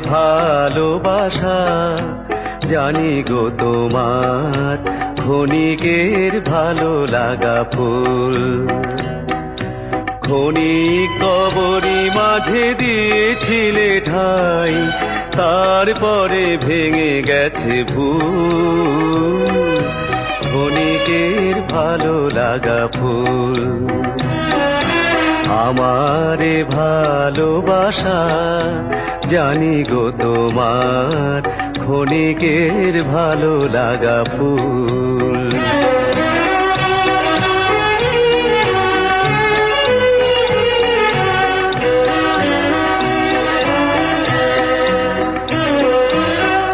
ভালোবাসা। জানি গো তোমার ক্ষণিকের ভালো লাগা ফুল। ক্ষণিক কবরি মাঝে দিয়েছিলে ঠাই, তারপরে ভেঙে গেছে ভুল। ক্ষণিকের ভালো লাগা ফুল। আমারে ভালোবাসা জানি গো তোমার ক্ষণিকের ভালো লাগা ফুল।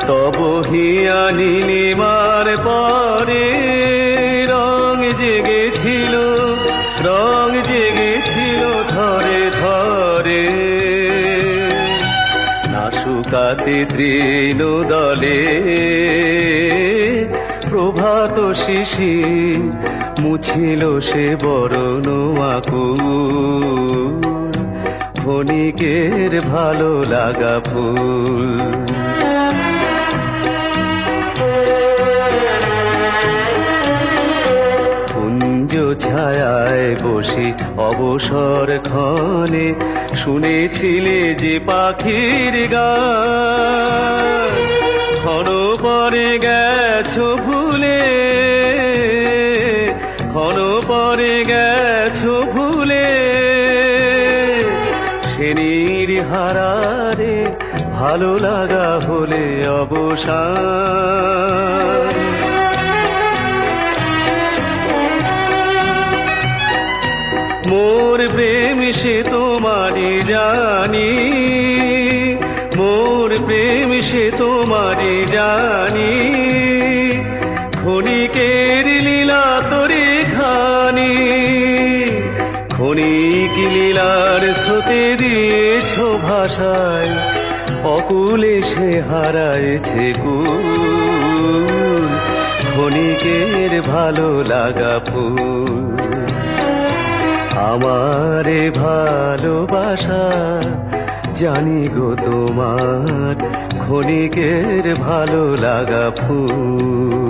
তব হিয়া নীলিমার পরে নাসুকাতে তৃণ দলে প্রভাত শিশি মুছিল সে বরণ আকুল। ক্ষণিকের ভালো লাগা ফুল। কুঞ্জ ছায়ায় বসে অবসর ক্ষণে শুনেছিলে যে পাখির গান ক্ষণ পরে গেছো ভুলে, ক্ষণ পরে গেছো ভুলে। সেনির হারারে ভালো লাগা হলে অবসান মোর প্রেম সে তোমারি জানি, মোর প্রেম সে তোমারি জানি। ক্ষণিকের লীলা তোরে খানি ক্ষণিক লীলার স্রোতে দিয়েছ ভাষায়, অকুলে সে হারাইছে কুল। ক্ষণিকের ভালো লাগা ফুল। আমারে ভালোবাসা জানি গো তোমার ক্ষণিকের ভালো লাগা ফুল।